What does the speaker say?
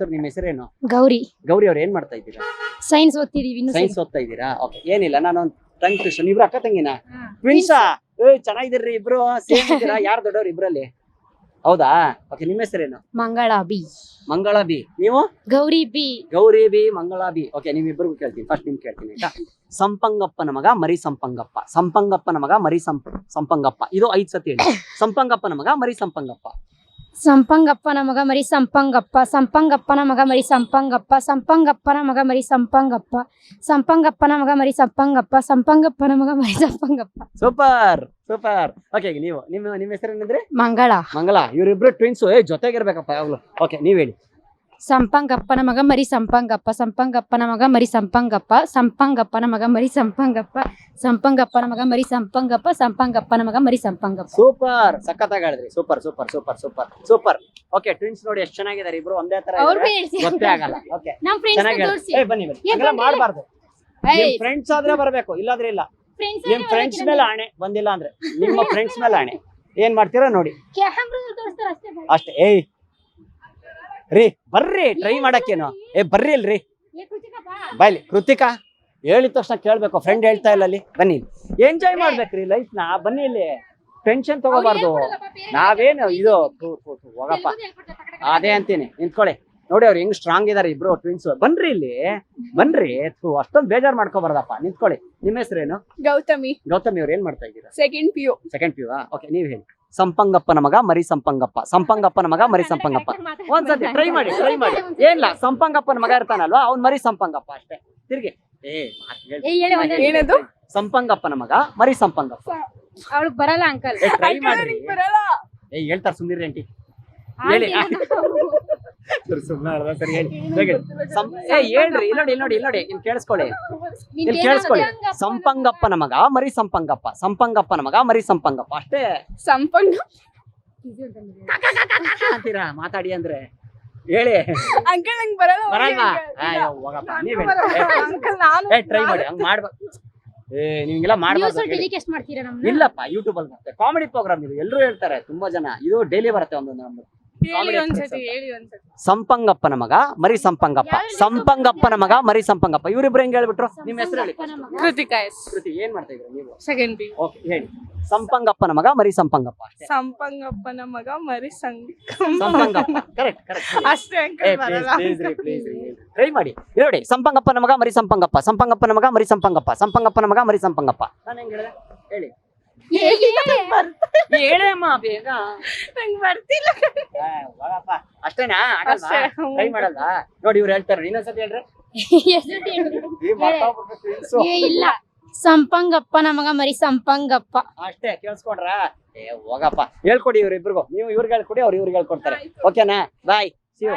Sir ನಿಮ್ಮ ಹೆಸರೇನು? ಗೌರಿ. ಗೌರಿ ಅವ್ರ ಏನ್ ಮಾಡ್ತಾ ಇದ್ದೀರಾ? ಸೈನ್ಸ್ ಓದ್ತಿದೀವಿ ಇನ್ನು ಸೈನ್ಸ್ ಓದ್ತಾ ಇದ್ದೀರಾ? ಓಕೆ ಏನಿಲ್ಲ ನಾನು ಟಂಗ್ ಟ್ಯೂಷನ್ ಇಬ್ರು ಅಕ್ಕ ತಂಗಿನ? ಟ್ವಿನ್ಸಾ ಏ ಚೆನ್ನಾಗಿದ್ದೀರಿ ಇಬ್ರು ಸೇಮ್ ಇದ್ದೀರಾ? ಯಾರು ದೊಡ್ಡವ್ರು ಇಬ್ರಲ್ಲಿ? ಹೌದಾ? ಓಕೆ ನಿಮ್ಮ ಹೆಸರೇನು? ಮಂಗಳ ಬಿ. ಮಂಗಳ ಬಿ. ನೀವು? Gowri B. Gowri B Mangala B. Okay ನಿಮ್ಮಿಬ್ಬರಿಗೂ ಕೇಳ್ತೀನಿ. ಫಸ್ಟ್ ನಿಮ್ ಕೇಳ್ತೀನಿ ಆಯ್ತಾ? ಸಂಪಂಗಪ್ಪನ ಮಗ ಮರಿ ಸಂಪಂಗಪ್ಪ ಸಂಪಂಗಪ್ಪನ ಮಗ ಮರಿ ಸಂಪ ಸಂಪಂಗಪ್ಪ. ಇದು ಐದ್ ಸತಿ ಹೇಳಿ. ಸಂಪಂಗಪ್ಪನ ಮಗ ಮರಿ ಸಂಪಂಗಪ್ಪ ಸಂಪಂಗಪ್ಪನ ಮಗ ಮರಿ ಸಂಪಂಗಪ್ಪ ಸಂಪಂಗಪ್ಪನ ಮಗ ಮರಿ ಸಂಪಂಗಪ್ಪ ಸಂಪಂಗಪ್ಪನ ಮಗ ಮರಿ ಸಂಪಂಗಪ್ಪ ಸಂಪಂಗಪ್ಪನ ಮಗ ಮರಿ ಸಂಪಂಗಪ್ಪ ಸಂಪಂಗಪ್ಪನ ಮಗ Mari Sampangappa. Super super. Okay ನೀವು ನಿಮ್ಮ ನಿಮ್ಮ ಹೆಸರು ಏನಂದ್ರೆ ಮಂಗಳ. ಮಂಗಳ. ಇವರಿಬ್ರು ಟ್ವಿನ್ಸ್ ಏ ಜೊತೆಗಿರ್ಬೇಕಪ್ಪ ಯಾವಾಗ್ಲೂ. ಓಕೆ ನೀವ್ ಹೇಳಿ. ಸಂಪಂಗಪ್ಪನ ಮಗ ಮರಿ ಸಂಪಂಗಪ್ಪ ಸಂಪಂಗಪ್ಪನ ಮಗ ಮರಿ ಸಂಪಂಗಪ್ಪ ಸಂಪಂಗಪ್ಪನ ಮಗ ಮರಿ ಸಂಪಂಗಪ್ಪ ಸಂಪಂಗಪ್ಪನ ಮಗ ಮರಿ ಸಂಪಂಗಪ್ಪ ಸಂಪಂಗಪ್ಪನ ಮಗ ಮರಿ ಸಂಪಂಗಪ್ಪ. ಸೂಪರ್. ಸಖತ್ತಾಗಿ ಹೇಳಿದ್ರಿ super super super super super. Okay twins ನೋಡಿ ಎಷ್ಟು ಚೆನ್ನಾಗಿದ್ದಾರೆ. ಇಬ್ರು ಒಂದೇ ತರ ಇದಾರೆ. ಗೊತ್ತೇ ಆಗಲ್ಲ. ಓಕೆ ನಮ್ ಚೆನ್ನಾಗಿ ಫ್ರೆಂಡ್ಸ್ ಏ ಬನ್ನಿ ಬನ್ನಿ. ಏ, ಹಂಗೆಲ್ಲ ಬನ್ನಿ. ಮಾಡಬಾರ್ದು. ಫ್ರೆಂಡ್ಸ್ ಆದ್ರೆ ಬರಬೇಕು. ಇಲ್ಲಾದ್ರೆ ಇಲ್ಲ. ನಿಮ್ ಫ್ರೆಂಡ್ಸ್ ಮೇಲೆ ಆಣೆ. ಬಂದಿಲ್ಲ ಅಂದ್ರೆ. ನಿಮ್ಮ ಫ್ರೆಂಡ್ಸ್ ಮೇಲೆ ಆಣೆ. ಏನ್ ಮಾಡ್ತೀರಾ ನೋಡಿ. ಅಷ್ಟೇ. ಏಯ್ ರೀ ಬರ್ರಿ ಟ್ರೈ ಮಾಡಕ್ಕೇನು. ಏ ಬರ್ರಿ ಅಲ್ರಿ ಬಾಯ್ಲಿ ಕೃತಿಕಾ ಹೇಳಿದ ತಕ್ಷಣ ಕೇಳ್ಬೇಕು. ಫ್ರೆಂಡ್ ಹೇಳ್ತಾ ಇಲ್ಲ ಅಲ್ಲಿ. ಬನ್ನಿ ಎಂಜಾಯ್ ಮಾಡ್ಬೇಕ್ರಿ ಲೈಫ್ನ. ಬನ್ನಿ ಇಲ್ಲಿ. ಟೆನ್ಷನ್ ತಗೋಬಾರ್ದು. ನಾವೇನು ಇದು? ಹೋಗಪ್ಪ. ಅದೇ ಅಂತೀನಿ. ನಿಂತ್ಕೊಳ್ಳಿ. ನೋಡಿ ಅವ್ರು ಹೆಂಗ್ ಸ್ಟ್ರಾಂಗ್ ಇದಾರೆ ಇಬ್ರು ಟ್ವಿನ್ಸ್ ಬನ್ರಿ ಇಲ್ಲಿ. ಬನ್ರಿ. ಅಷ್ಟೊಂದು ಬೇಜಾರು ಮಾಡ್ಕೋಬಾರ್ದಪ್ಪ. ನಿಂತ್ಕೊಳ್ಳಿ. ನಿಮ್ಮ ಹೆಸರೇನು? ಗೌತಮಿ. ಗೌತಮಿ ಅವ್ರು ಏನ್ ಮಾಡ್ತಾ ಇದ್ದೀರಾ? Second P U second P okay ನೀವ್ ಹೇಳಿ. ಸಂಪಂಗಪ್ಪನ ಮಗ ಮರಿ ಸಂಪಂಗಪ್ಪ. ಸಂಪಂಗಪ್ಪನ ಮಗ ಮರಿ ಸಂಪಂಗಪ್ಪ. ಒಂದ್ಸತಿ ಟ್ರೈ ಮಾಡಿ ಟ್ರೈ ಮಾಡಿ. ಏನಿಲ್ಲ ಸಂಪಂಗಪ್ಪನ ಮಗ ಇರ್ತಾನಲ್ವಾ? ಅವ್ನ್ ಮರಿ ಸಂಪಂಗಪ್ಪ ಅಷ್ಟೇ. ತಿರ್ಗಿ. ಏ ಮಾತ್ ಹೇಳ್ತೀನಿ. ಏನದು? ಸಂಪಂಗಪ್ಪನ ಮಗ ಮರಿ ಸಂಪಂಗಪ್ಪ. ಅವಳಿಗೆ ಬರಲ್ಲ ಅಂಕಲ್ ಏ ಟ್ರೈ ಮಾಡಿ ಏ ಹೇಳ್ತಾರ ಸುಂದಿರಿ ಆಂಟಿ. ಹೇಳಿ. ಸರಿ, ಹೇಳಿ. ಹೇಳ್ರಿ ಇಲ್ಲಿ ನೋಡಿ ಇಲ್ಲಿ ನೋಡಿ ಇಲ್ಲಿ ನೋಡಿ ಇಲ್ಲಿ ಕೇಳಿಸ್ಕೊಳ್ಳಿ. ಇಲ್ಲಿ ಕೇಳಿಸ್ಕೊಳ್ಳಿ. ಸಂಪಂಗಪ್ಪನ ಮಗ ಮರಿ ಸಂಪಂಗಪ್ಪ ಸಂಪಂಗಪ್ಪನ ಮಗ ಮರಿ ಸಂಪಂಗಪ್ಪ ಅಷ್ಟೇ. ಸಂಪಂಗ. ಅಂತೀರಾ? ಮಾತಾಡಿ ಅಂದ್ರೆ. ಹೇಳಿ. ಅಂಕಲ್ ನಂಗೆ ಬರಲ್ಲ ಬರಲ್ವಾ? ಅಯ್ಯೋ ಹೋಗಪ್ಪ ನೀವ್ ಅಂಕಲ್ ನಾನು ಏ ಟ್ರೈ ಮಾಡಿ ಹಂಗ್ ಮಾಡ್ಬೇಕು ಏ ನೀವೆಲ್ಲ ಮಾಡ್ಬಾರ್ದು ಇಲ್ಲಪ್ಪ ಯೂಟ್ಯೂಬ್ ಅಲ್ಲಿ ಬರುತ್ತೆ ಕಾಮಿಡಿ ಪ್ರೋಗ್ರಾಮ್ ಇದು ಎಲ್ಲರೂ ಹೇಳ್ತಾರೆ ತುಂಬಾ ಜನ. ಇದು ಡೈಲಿ ಬರುತ್ತೆ ಒಂದೊಂದು ನಮ್ದು ಹೇಳಿ ಒಂದ್ಸತಿ ಹೇಳಿ ಒಂದ್ಸತಿ ಸಂಪಂಗಪ್ಪನ ಮಗ ಮರಿ ಸಂಪಂಗಪ್ಪ. ಸಂಪಂಗಪ್ಪನ ಮಗ ಮರಿ ಸಂಪಂಗಪ್ಪ. ಇವ್ರಿಬ್ರು ಹೆಂಗ್ ಹೇಳ್ಬಿಟ್ರು? ನಿಮ್ ಹೆಸರು ಹೇಳಿ ಸಂಪಂಗಪ್ಪನ ಮಗ. ಕೃತಿಕಾ ಎಸ್. ಕೃತಿ ಏನ್ ಮಾಡ್ತಾ ಇದ್ರಿ ನೀವು? ಸೆಕೆಂಡ್ ಪಿ ಓಕೆ ಹೇಳಿ. ಸಂಪಂಗಪ್ಪನ ಮಗ ಮರಿ ಸಂಪಂಗಪ್ಪ. ಅಷ್ಟೇ. ಸಂಪಂಗಪ್ಪನ ಮಗ ಮರಿ ಸಂಗ ಸಂಪಂಗಪ್ಪ. ಕರೆಕ್ಟ್ ಕರೆಕ್ಟ್ ಅಷ್ಟೇ ಅಂಕಲ್ ಬರಲ್ಲ. ಟ್ರೈ ಮಾಡಿ. ಇಲ್ಲಿ ನೋಡಿ ಸಂಪಂಗಪ್ಪನ ಮಗ ಮರಿ ಸಂಪಂಗಪ್ಪ. ಸಂಪಂಗಪ್ಪನ ಮಗ ಮರಿ ಸಂಪಂಗಪ್ಪ. ಸಂಪಂಗಪ್ಪನ ಮಗ ಮರಿ ಸಂಪಂಗಪ್ಪ. ನಾನು ಹೆಂಗ್ ಹೇಳಿದೆ? ಹೇಳಿ. ಹೇಳೇಮ್ಮ. ಬೇಗ. ನಂಗೆ ಬರ್ತಿಲ್ಲ. ಅಷ್ಟೇನಾ? ಅಷ್ಟೇ. ಟ್ರೈ ಮಾಡಲ್ಲ ನೋಡಿ ಇವ್ರು ಹೇಳ್ತಾರೆ ಇನ್ನೊಂದ್ಸತಿ ಹೇಳ್ರಿ. ಏ ಇಲ್ಲ. ಸಂಪಂಗಪ್ಪ ನಮಗ ಮರಿ ಸಂಪಂಗಪ್ಪ. ಅಷ್ಟೇ ಕೇಳಿಸ್ಕೊಂಡ್ರ? ಏ ಹೋಗಪ್ಪ. ಹೇಳ್ಕೊಡಿ ಇವ್ರಿಬ್ರಿಗೂ. ನೀವು ಇವ್ರಿಗೆ ಹೇಳ್ಕೊಡಿ ಅವ್ರು ಇವ್ರಿಗೆ ಹೇಳ್ಕೊಡ್ತಾರೆ. ಓಕೆನಾ? Bye see you.